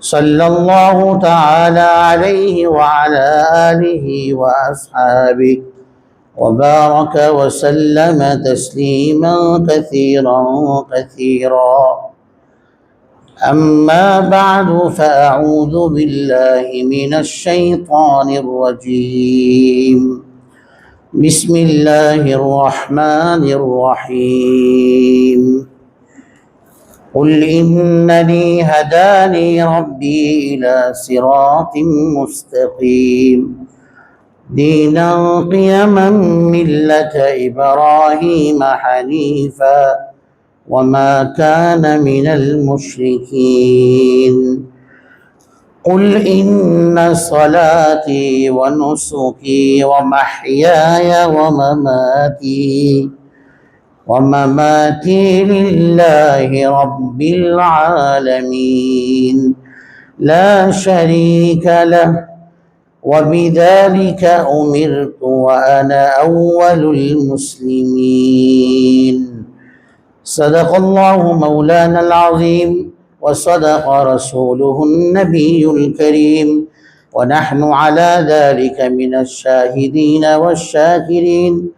صلى الله تعالى عليه وعلى آله وأصحابه وبارك وسلم تسليما كثيرا كثيرا. أما بعد فأعوذ بالله من الشيطان الرجيم. بسم الله الرحمن الرحيم. قل إنني هداني ربي إلى صراط مستقيم. دينا قيما ملة إبراهيم حنيفا وما كان من المشركين. قل إن صلاتي ونسكي ومحياي ومماتي ومماتي لله رب العالمين لا شريك له وبذلك أمرت وأنا أول المسلمين صدق الله مولانا العظيم وصدق رسوله النبي الكريم ونحن على ذلك من الشاهدين والشاكرين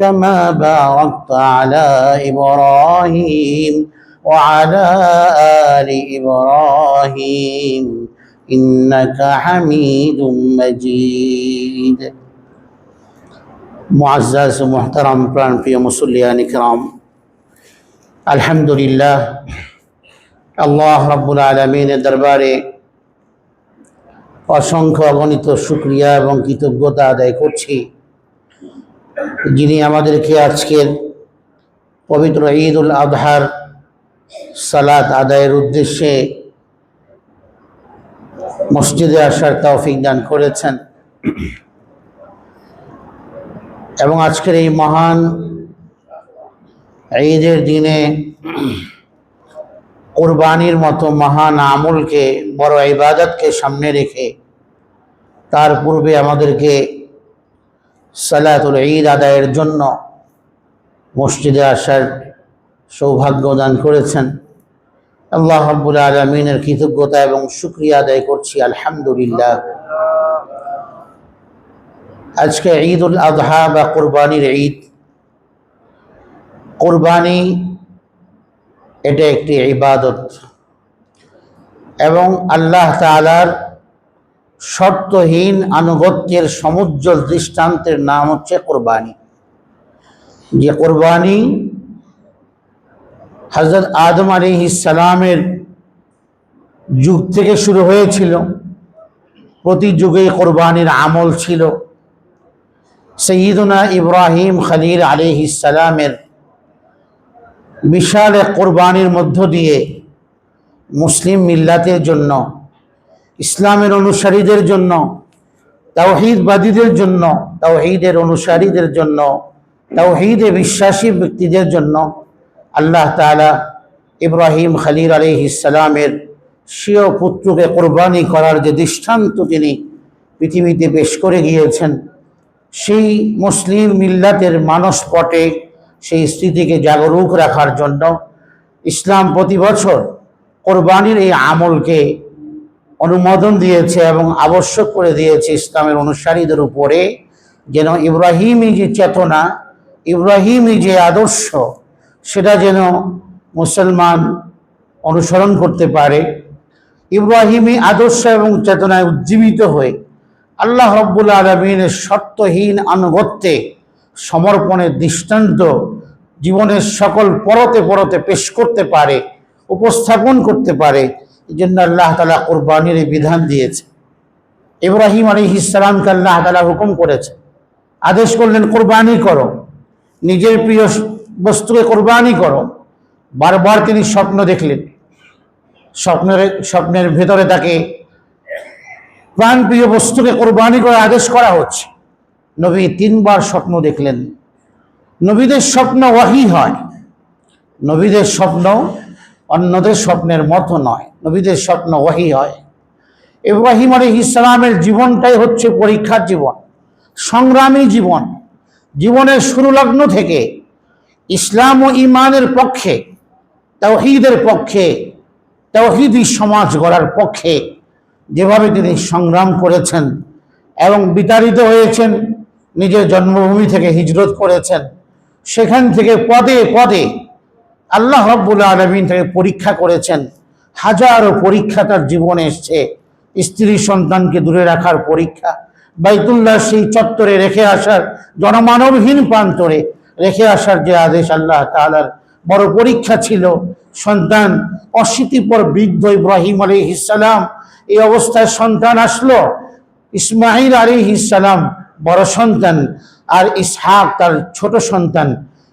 كما باركت على ابراهيم وعلى ال ابراهيم انك حميد مجيد معزز محترم প্রাণ প্রিয় মুসল্লিয়ান ইকরাম আলহামদুলিল্লাহ আল্লাহ রাব্বুল আলমিনের দরবারে অসংখ্য অগণিত শুক্রিয়া এবং কৃতজ্ঞতা আদায় করছি যিনি আমাদেরকে আজকের পবিত্র ঈদ উল আজহার সালাত আদায়ের উদ্দেশ্যে মসজিদে আসার তৌফিক দান করেছেন। এবং আজকের এই মহান ঈদের দিনে কোরবানির মতো মহান আমলকে, বড় ইবাদতকে সামনে রেখে তার পূর্বে আমাদেরকে সালাতুল ঈদ আদায়ের জন্য মসজিদে আসার সৌভাগ্য দান করেছেন। আল্লাহ রাব্বুল আলমিনের কৃতজ্ঞতা এবং শুক্রিয়া আদায় করছি, আলহামদুলিল্লাহ। আজকে ঈদ উল আজহা বা কোরবানির ঈদ। কোরবানি এটা একটি ইবাদত এবং আল্লাহ তালার শর্তহীন আনুগত্যের সমুজ্জ্বল দৃষ্টান্তের নাম হচ্ছে কোরবানি। যে কোরবানি হজরত আদম আলী ইসালামের যুগ থেকে শুরু হয়েছিল। প্রতি যুগে কোরবানির আমল ছিল। সঈদুনা ইব্রাহিম খলিল আলী ইসালামের বিশাল এক কোরবানির মধ্য দিয়ে মুসলিম মিল্লাতের জন্য ইসলামের অনুসারীদের জন্য, তাওহিদবাদীদের জন্য, তাওহিদের অনুসারীদের জন্য, তাওহিদে বিশ্বাসী ব্যক্তিদের জন্য আল্লাহ তালা ইব্রাহিম খালির আলী ইসালামের স্বীয় পুত্রকে কোরবানি করার যে দৃষ্টান্ত তিনি পৃথিবীতে পেশ করে গিয়েছেন, সেই মুসলিম মিল্লাতের মানসপটে সেই স্মৃতিকে জাগরুক রাখার জন্য ইসলাম প্রতি বছর কোরবানির এই আমলকে অনুমোদন দিয়েছে এবং আবশ্যক করে দিয়েছে ইসলামের অনুসারীদের উপরে যেন ইব্রাহিমী যে চেতনা, ইব্রাহিমী যে আদর্শ, সেটা যেন মুসলমান অনুসরণ করতে পারে। ইব্রাহিমী আদর্শ এবং চেতনায় উজ্জীবিত হয়ে আল্লাহ রব্বুল আলমিনের সত্যহীন আনুগত্যে সমর্পণের দৃষ্টান্ত জীবনের সকল পরতে পরতে পেশ করতে পারে, উপস্থাপন করতে পারে। জন্য আল্লাহ তালা কোরবানির বিধান দিয়েছে। ইব্রাহিম আলী ইসলামকে আল্লাহ তালা হুকুম করেছে। আদেশ করলেন, কোরবানি করো। নিজের প্রিয় বস্তুকে কোরবানি করো। বারবার তিনি স্বপ্ন দেখলেন। স্বপ্নের স্বপ্নের ভেতরে তাকে প্রাণপ্রিয় বস্তুকে কোরবানি করে আদেশ করা হচ্ছে। নবী তিনবার স্বপ্ন দেখলেন। নবীদের স্বপ্ন ওয়াহি হয়। নবীদের স্বপ্ন অন্যদের স্বপ্নের মতো নয়, নবীদের স্বপ্ন ওয়াহি হয়। ইব্রাহিম আলী ইসলামের জীবনটাই হচ্ছে পরীক্ষার জীবন, সংগ্রামী জীবন। জীবনের শুরু লগ্ন থেকে ইসলাম ও ইমানের পক্ষে তৌহিদের পক্ষে তৌহিদি সমাজ গড়ার পক্ষে যেভাবে তিনি সংগ্রাম করেছেন এবং বিতাড়িত হয়েছেন, নিজের জন্মভূমি থেকে হিজরত করেছেন, সেখান থেকে পদে পদে আল্লাহ রব্বুল আলমিন থেকে পরীক্ষা করেছেন। হাজারো পরীক্ষা তার জীবনে এসছে। স্ত্রী সন্তানকে দূরে রাখার পরীক্ষা, বাইতুল্লাহ সেই চত্বরে রেখে আসার জনমানবহীন প্রান্তরে রেখে আসার যে আদেশ আল্লাহ তাআলার বড় পরীক্ষা ছিল, সন্তান অশীতিপর বৃদ্ধ ইব্রাহিম আলী ইসালাম এই অবস্থায় সন্তান আসলো। ইসমাইল আলী ইসালাম বড় সন্তান আর ইসহাক তার ছোট সন্তান।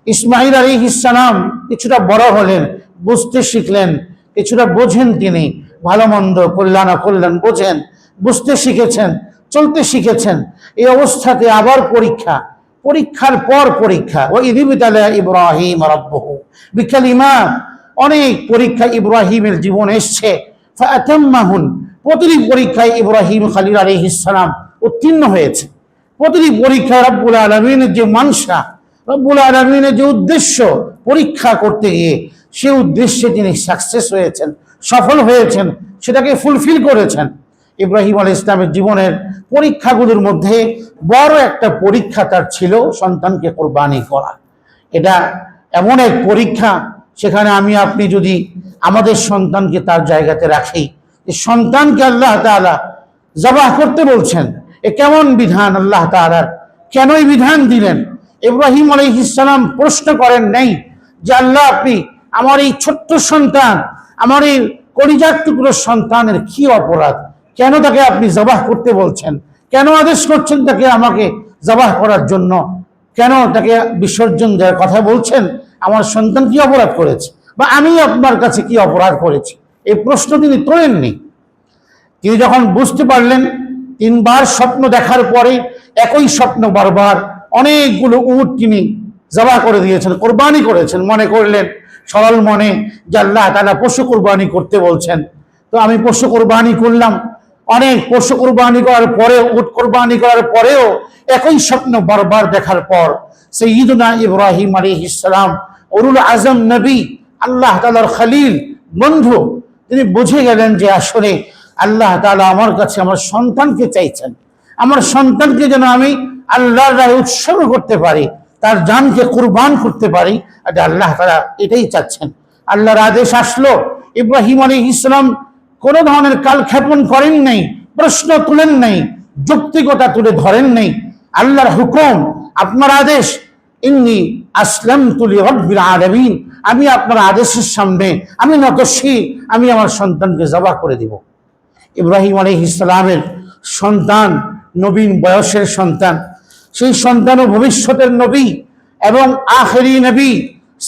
ইসমাইল আলী ইসালাম কিছুটা বড় হলেন, বুঝতে শিখলেন, কিছুটা বোঝেন তিনি, ভালো মন্দ, কল্যাণ অকল্যাণ বোঝেন, বুঝতে শিখেছেন, চলতে শিখেছেন। এই অবস্থাতে আবার পরীক্ষা, পরীক্ষার পর পরীক্ষা। ও ইদিবিতালা ইব্রাহিম রব্বহু। বিকাল ইমাম, অনেক পরীক্ষা ইব্রাহিমের জীবন এসছে। ফাতাম্মাহুন প্রতিটি পরীক্ষায় ইব্রাহিম খালিল আলাইহিস ইসলাম উত্তীর্ণ হয়েছে। প্রতিটি পরীক্ষায় রব্বুল আলমিনের যে মানসা রব্বুল আলমিনের যে উদ্দেশ্য পরীক্ষা করতে গিয়ে, সে উদ্দেশ্যে তিনি সাকসেস হয়েছেন, সফল হয়েছেন, সেটাকে ফুলফিল করেছেন। ইব্রাহিম আল ইসলামের জীবনের পরীক্ষাগুলোর মধ্যে বড় একটা পরীক্ষা তার ছিল, সন্তানকে কোরবানি করা। এটা এমন এক পরীক্ষা, সেখানে আমি, আপনি যদি আমাদের সন্তানকে তার জায়গাতে রাখি সন্তানকে আল্লাহ তাআলা জবাহ করতে বলছেন, এ কেমন বিধান আল্লাহ তাআলার? কেন এই বিধান দিলেন? ইব্রাহিম আলাইহিসসালাম প্রশ্ন করেন নেই যে আল্লাহ আপনি আমার এই ছোট্ট সন্তান, আমার এই কলিজার টুকরো সন্তানের কি অপরাধ? কেন তাকে আপনি জবাহ করতে বলছেন? কেন আদেশ করছেন তাকে আমাকে জবাহ করার জন্য? কেন তাকে বিসর্জন দেওয়ার কথা বলছেন? আমার সন্তান কি অপরাধ করেছে? বা আমি আপনার কাছে কি অপরাধ করেছি? এই প্রশ্ন তিনি তোলেননি। তিনি যখন বুঝতে পারলেন, তিনবার স্বপ্ন দেখার পরে একই স্বপ্ন বারবার অনেকগুলো উট তিনি জবা করে দিয়েছেন, কোরবানি করেছেন। মনে করলেন, সরল মনে যে আল্লাহ তালা পশু কোরবানি করতে বলছেন। তো আমি পশু কোরবানি করলাম। অনেক পশু কোরবানি করার পরেও, উট কোরবানি করার পরেও একই স্বপ্ন বারবার দেখার পর সেই ঈদুনা ইব্রাহিম আলী ইসলাম অরুল আজম নবী, আল্লাহ তালার খালিল বন্ধু, তিনি বুঝে গেলেন যে আসলে আল্লাহ তালা আমার কাছে আমার সন্তানকে চাইছেন। আমার সন্তানকে যেন আমি আল্লাহর রায় উৎসর্গ করতে পারি, তার জানকে কুরবান করতে পারি আর আল্লাহ তারা এটাই চাচ্ছেন। আল্লাহর আদেশ আসলো, ইব্রাহিম আলী ইসলাম কোনো ধরনের কালক্ষেপণ করেন নাই, প্রশ্ন তুলেন নাই, যৌক্তিকতা তুলে ধরেন নাই। আল্লাহর হুকুম, আপনার আদেশ, ইন্নি আসলাম তুলি রব্বিল আলামিন আমি আপনার আদেশের সামনে, আমি নতশী আমি আমার সন্তানকে জবা করে দিব। ইব্রাহিম আলী ইসলামের সন্তান, নবীন বয়সের সন্তান সেই সন্তানও ভবিষ্যতের নবী এবং আখেরি নবী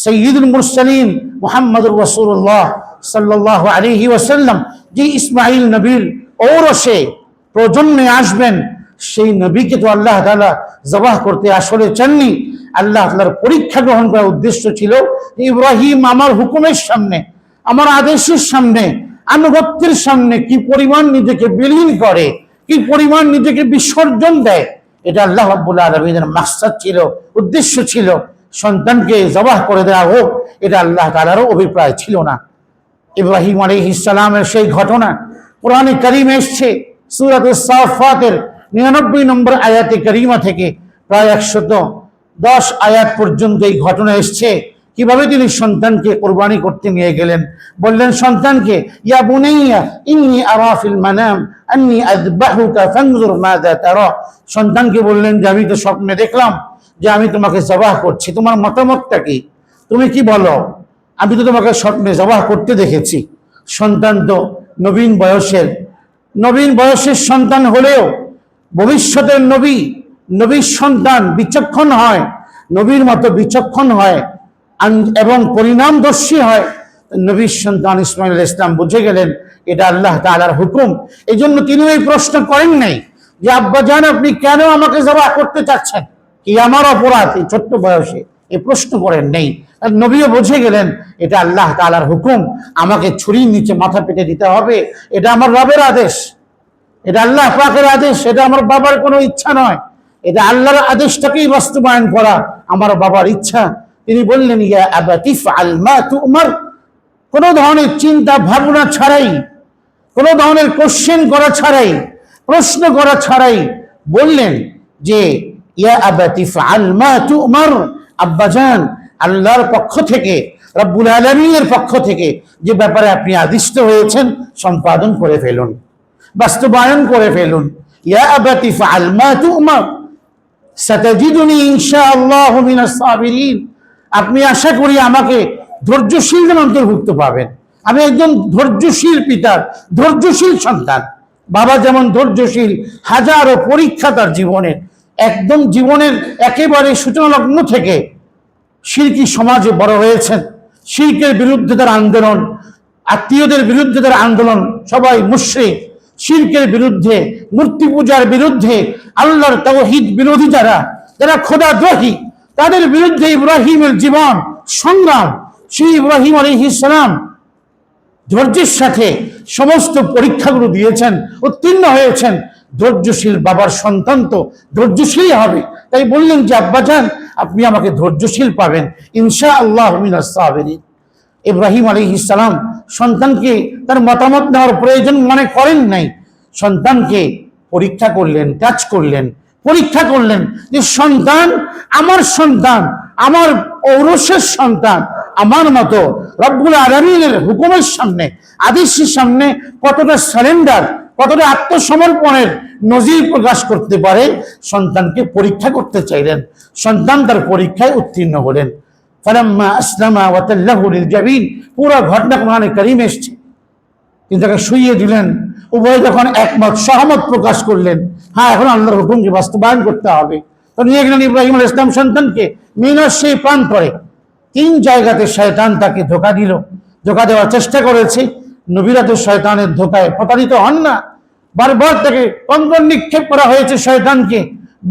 সৈয়দুল মুরসালিন মোহাম্মদুর রসুল্লাহ সাল্লাহ আলিহি ওসাল্লাম যে ইসমাইল নবীর ঔরসে প্রজন্মে আসবেন, সেই নবীকে তো আল্লাহ তালা জবাহ করতে আসলে চাননি। আল্লাহ তালার পরীক্ষা গ্রহণ করার উদ্দেশ্য ছিল ইব্রাহিম আমার হুকুমের সামনে, আমার আদেশের সামনে, আনুগত্যের সামনে কি পরিমাণ নিজেকে বিলীন করে, কি পরিমাণ নিজেকে বিসর্জন দেয় এটা আল্লাহ আব্বুল্লাহ আলমিনের মাকসাদ ছিল, উদ্দেশ্য ছিল, সন্তানকে জবাহ করে দেওয়া হোক, এটা আল্লাহ তালারও অভিপ্রায় ছিল না। ইব্রাহিম আলী ইসলামের সেই ঘটনা কোরআনে করিম এসছে সুরাত সাফাতের নিরানব্বই নম্বর আয়াতে করিমা থেকে প্রায় একশত দশ আয়াত পর্যন্ত এই ঘটনা এসছে। কীভাবে তিনি সন্তানকে কোরবানি করতে নিয়ে গেলেন? বললেন, সন্তানকে, ইয়া বুনাইয়া, ইন্নি আরা ফিল মানাম, আন্নি আযবাহুকা ফানজুর মাযা তারা। সন্তানকে বললেন, যে আমি তো স্বপ্নে দেখলাম যে আমি তোমাকে জবাহ করছি। তোমার মতামতটা কি? তুমি কি বলো? আমি তো তোমাকে স্বপ্নে জবাহ করতে দেখেছি। সন্তান তো নবীন বয়সের নবীন বয়সের সন্তান হলেও ভবিষ্যতের নবী, নবীর সন্তান বিচক্ষণ হয়, নবীর মতো বিচক্ষণ হয় এবং পরিণামদর্শী হয়। নবীর সন্তান ইসমাইল ইসলাম বুঝে গেলেন, এটা আল্লাহ তাআলার হুকুম। এই জন্য তিনি এই প্রশ্ন করেন নাই যে, আব্বা জান, আপনি কেন আমাকে জবাহ করতে চাচ্ছেন? কি আমার অপরাধ? এই ছোট্ট বয়সে এই প্রশ্ন করেন নেই। আর নবীও বুঝে গেলেন, এটা আল্লাহ তাআলার হুকুম। আমাকে ছুরির নিচে মাথা পেটে দিতে হবে। এটা আমার রবের আদেশ। এটা আল্লাহ পাকের আদেশ। এটা আমার বাবার কোনো ইচ্ছা নয়। এটা আল্লাহর আদেশটাকেই বাস্তবায়ন করা আমার বাবার ইচ্ছা। তিনি বললেন, ইয়া আবাতিফ আল মা তুমার। কোনো ধরনের চিন্তা, ভাবনা ছাড়াই, কোনো ধরনের কোশ্চেন করা ছাড়াই, প্রশ্ন করা ছাড়াই বললেন যে, ইয়া আবাতিফ আল মা তুমার। আব্বাজান আল্লাহর পক্ষ থেকে, রব্বুল আলমীর পক্ষ থেকে যে ব্যাপারে আপনি আদিষ্ট হয়েছেন, সম্পাদন করে ফেলুন, বাস্তবায়ন করে ফেলুন। ইয়া আবাতি ফাআল মা তু'মার। সাতাজিদুনি ইনশাআল্লাহু মিনাস সাবিরিন। আপনি আশা করি আমাকে ধৈর্যশীলদের অন্তর্ভুক্ত পাবেন। আমি একজন ধৈর্যশীল পিতার ধৈর্যশীল সন্তান। বাবা যেমন ধৈর্যশীল, হাজারো পরীক্ষা তার জীবনের একদম জীবনের একেবারে সূচনালগ্ন থেকে শিল্পী সমাজে বড় হয়েছেন। শিল্পের বিরুদ্ধে তার আন্দোলন, আত্মীয়দের বিরুদ্ধে তার আন্দোলন সবাই মুশ্রিক। শিল্পের বিরুদ্ধে, মূর্তি পূজার বিরুদ্ধে, আল্লাহর তৌহিদ বিরোধী যারা যারা খোদা দ্রোহী তাদের বিরুদ্ধে ইব্রাহিমের জীবন সংগ্রাম। সেই ইব্রাহিম আলী ইসলাম ধৈর্যের সাথে সমস্ত পরীক্ষাগুলো দিয়েছেন, উত্তীর্ণ হয়েছেন। ধৈর্যশীল বাবার সন্তান তো ধৈর্যশীল হবে। তাই বললেন যে আব্বাজান আপনি আমাকে ধৈর্যশীল পাবেন। ইনশা আল্লাহ ইব্রাহিম আলী ইসলাম সন্তানকে তার মতামত নেওয়ার প্রয়োজন মনে করেন নাই। সন্তানকে পরীক্ষা করলেন, কাজ করলেন। পরীক্ষা করলেন যে সন্তান আমার সন্তান, আমার ঔরসের সন্তান, আমার মতো রব্বুল আলমিনের হুকুমের সামনে, আদেশের সামনে কতটা সারেন্ডার কতটা আত্মসমর্পণের নজির প্রকাশ করতে পারে, সন্তানকে পরীক্ষা করতে চাইলেন। সন্তান তার পরীক্ষায় উত্তীর্ণ হলেন। ফালাম্মা আসলামা ওয়াতাল্লাহু লিল জাবিন, পুরো ঘটনা কোরআনে কারীম এসছে। তিনি তাকে শুইয়ে দিলেন। উভয় যখন একমত, সহমত প্রকাশ করলেন। হ্যাঁ এখন আল্লাহর হুকুমকে বাস্তবায়ন করতে হবে। তো নিয়ে গেলেন ইব্রাহিম আল ইসলাম সন্তানকে। মিনার সেই প্রাণ করে তিন জায়গাতে শয়তান তাকে ধোকা দিল। ধোকা দেওয়ার চেষ্টা করেছে। নবীরা তো শয়তানের ধোকায় প্রতারিত হন না। বারবার তাকে কন্দন নিক্ষেপ করা হয়েছে শয়তানকে।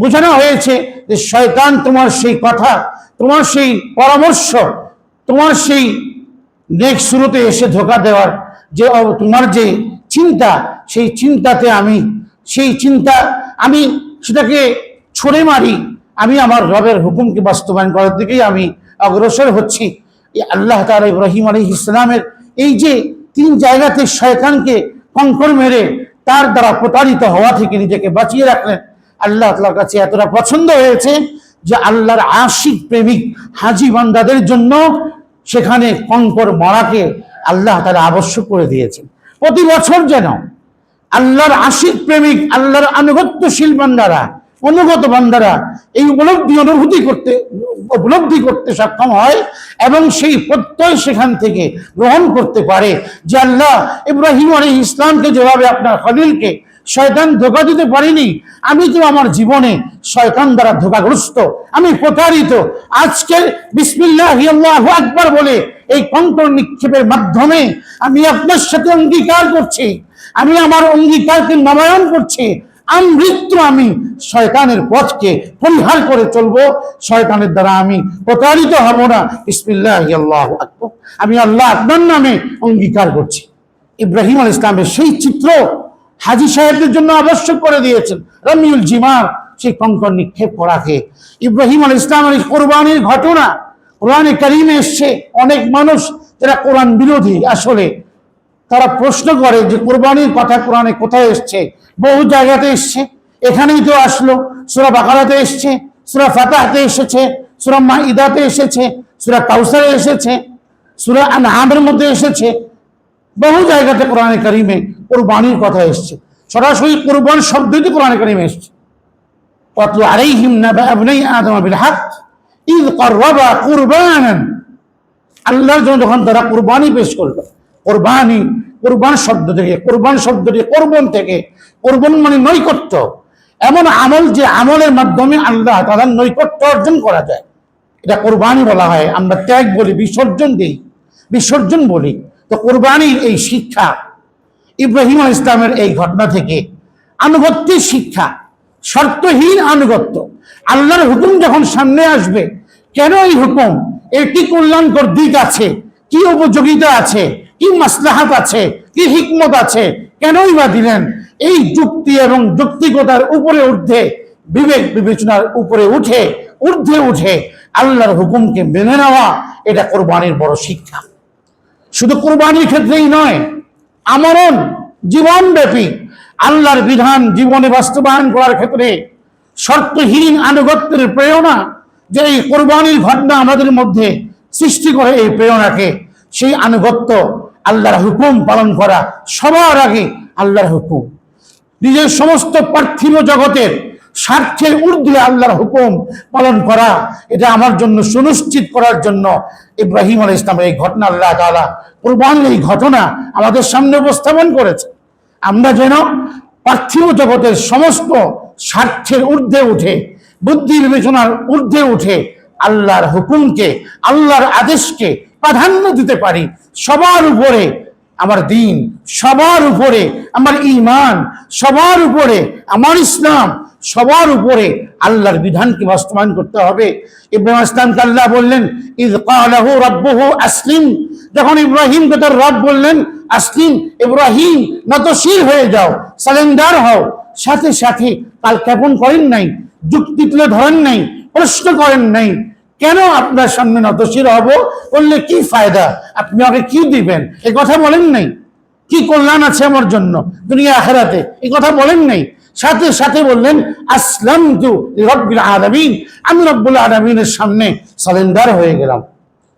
বোঝানো হয়েছে যে শয়তান তোমার সেই কথা, তোমার সেই পরামর্শ, তোমার সেই নেক শুরুতে এসে ধোকা দেওয়ার যে তোমার যে চিন্তা, সেই চিন্তাতে আমি, সেই চিন্তা আমি সেটাকে ছড়ে মারি। আমি আমার রবের হুকুমকে বাস্তবায়ন করার দিকেই আমি অগ্রসর হচ্ছি। আল্লাহ তাআলা ইব্রাহিম আলী ইসলামের এই যে তিন জায়গাতে শয়তানকে কঙ্কর মেরে তার দ্বারা প্রতারিত হওয়া থেকে নিজেকে বাঁচিয়ে রাখলেন, আল্লাহ তাআলার কাছে এতটা পছন্দ হয়েছে যে আল্লাহর আশিক প্রেমিক হাজি বান্দাদের জন্য সেখানে কঙ্কর মরাকে আল্লাহ তারা আবশ্যক করে দিয়েছেন। প্রতি বছর যেন আল্লাহর আশিক প্রেমিক, আল্লাহর আনুগত্যশীল বান্দারা, অনুগত বান্দারা এই উপলব্ধি অনুভূতি করতে, উপলব্ধি করতে সক্ষম হয় এবং সেই প্রত্যয় সেখান থেকে গ্রহণ করতে পারে যে আল্লাহ ইব্রাহিম আলী ইসলামকে যেভাবে আপনার খলিলকে শয়তান ধোকা দিতে পারিনি। আমি তো আমার জীবনে শয়তান দ্বারা ধোকাগ্রস্ত। আমি প্রতারিত। আজকে বিসমিল্লাহ আকবার বলে এই কণ্ঠর নিক্ষেপের মাধ্যমে আমি আপনার সাথে অঙ্গীকার করছি। আমি আমার অঙ্গীকারকে নবায়ন করছি। আমৃত্যু আমি শয়তানের পথকে পরিহার করে চলবো। শয়তানের দ্বারা আমি প্রতারিত হব না। বিসমিল্লাহ আল্লাহু আকবার। আমি আল্লাহ আপনার নামে অঙ্গীকার করছি। ইব্রাহিম আল ইসলামের সেই চিত্র হাজি সাহেবদের জন্য আবশ্যক করে দিয়েছেন। রমিউল জিমার, সেই কঙ্কর নিক্ষেপ করাকে। ইব্রাহিম আল ইসলামের কোরবানির ঘটনা কোরআনে কারিমে এসছে। অনেক মানুষ যারা কোরআন বিরোধী আসলে, তারা প্রশ্ন করে যে কোরবানির কথা কোরআনে কোথায় এসছে? বহু জায়গাতে এসছে। এখানেই তো আসলো। সুরা বাকারাতে এসছে, সুরা ফাতাহাতে এসেছে, সুরা মাইদাতে এসেছে, সুরা কাউসারে এসেছে, সুরা আনহামের মধ্যে এসেছে। বহু জায়গাতে কোরআনে কারিমে কোরবানির কথা এসছে। সরাসরি কোরবান শব্দই তো কোরআনে কারিমে এসছে। কতল আলাইহিম নাবাবনাই আদম বিল হক, ইদ করবা কুরবানান। আল্লাহর জন্য যখন তারা কোরবানি পেশ করল, কোরবানি, কোরবান শব্দ থেকে, কোরবান শব্দটি কোরবন থেকে, কোরবন মানে নৈকট্য। এমন আমল যে আমলের মাধ্যমে আল্লাহ তাদের নৈকট্য অর্জন করা যায়। এটা কোরবানি বলা হয়। আমরা ত্যাগ বলি, বিসর্জন দিই, বিসর্জন বলি। তো কোরবানির এই শিক্ষা ইব্রাহিম ইসলামের এই ঘটনা থেকে আনুগত্যের শিক্ষা, শর্তহীন আনুগত্য, আল্লাহর হুকুম যখন সামনে আসবে, কেন এই হুকুম? এর কল্যাণকর দিক আছে? কি উপযোগিতা আছে? কি মাসলাহাত আছে? কি হিকমত আছে? কেনই বা দিলেন? এই যুক্তি এবং যুক্তিকতার উপরে ঊর্ধ্বে, বিবেক বিবেচনার উপরে উঠে, ঊর্ধ্বে উঠে আল্লাহর হুকুমকে মেনে নেওয়া, এটা কোরবানির বড় শিক্ষা। শুধু কোরবানির ক্ষেত্রেই নয়, আমরণ জীবনব্যাপী, আল্লাহর বিধান জীবনে বাস্তবায়ন করার ক্ষেত্রে শর্তহীন আনুগত্যের প্রেরণা যে এই কোরবানির ঘটনা আমাদের মধ্যে সৃষ্টি করে এই প্রেরণাকে, সেই আনুগত্য আল্লাহর হুকুম পালন করা সবার আগে আল্লাহর হুকুম। নিজের সমস্ত পার্থিব জগতের স্বার্থের ঊর্ধ্বে আল্লাহর হুকুম পালন করা, এটা আমার জন্য সুনিশ্চিত করার জন্য ইব্রাহিম আল ইসলামের এই ঘটনা আল্লাহ তালা কোরবানির এই ঘটনা আমাদের সামনে উপস্থাপন করেছে আমরা যেন পার্থিব জগতের সমস্ত স্বার্থের ঊর্ধ্বে উঠে, বুদ্ধি বিবেচনার ঊর্ধ্বে উঠে আল্লাহর হুকুমকে, আল্লাহর আদেশকে প্রাধান্য দিতে পারি, সবার উপরে আমার দিন, সবার উপরে আমার ইমান সবার উপরে আমার ইসলাম সবার উপরে আল্লাহর বিধানকে বাস্তবায়ন করতে হবে। ইব্রাহিম ইসলামকে আল্লাহ বললেন আসলিম। যখন ইব্রাহিমকে তার রব বললেন, আসলিম, ইব্রাহিম, নতশীল হয়ে যাও সালেন্ডার হও। সাথে সাথে কাল জ্ঞাপন করেন নাই, যুক্তি তুলে ধরেন নাই, প্রশ্ন করেন নাই, কেন আপনার সামনে নতশীল হব? বললে, কি ফায়দা? আপনি আমাকে কি দিবেন? এ কথা বলেন নাই। কি কল্যাণ আছে আমার জন্য, দুনিয়া, আখেরাতে? এ কথা বলেন নাই। সাথে সাথে বললেন আসলাম তু রব্বুল আলমিন। আমি রব্বুল আলমিনের সামনে সালেন্ডার হয়ে গেলাম।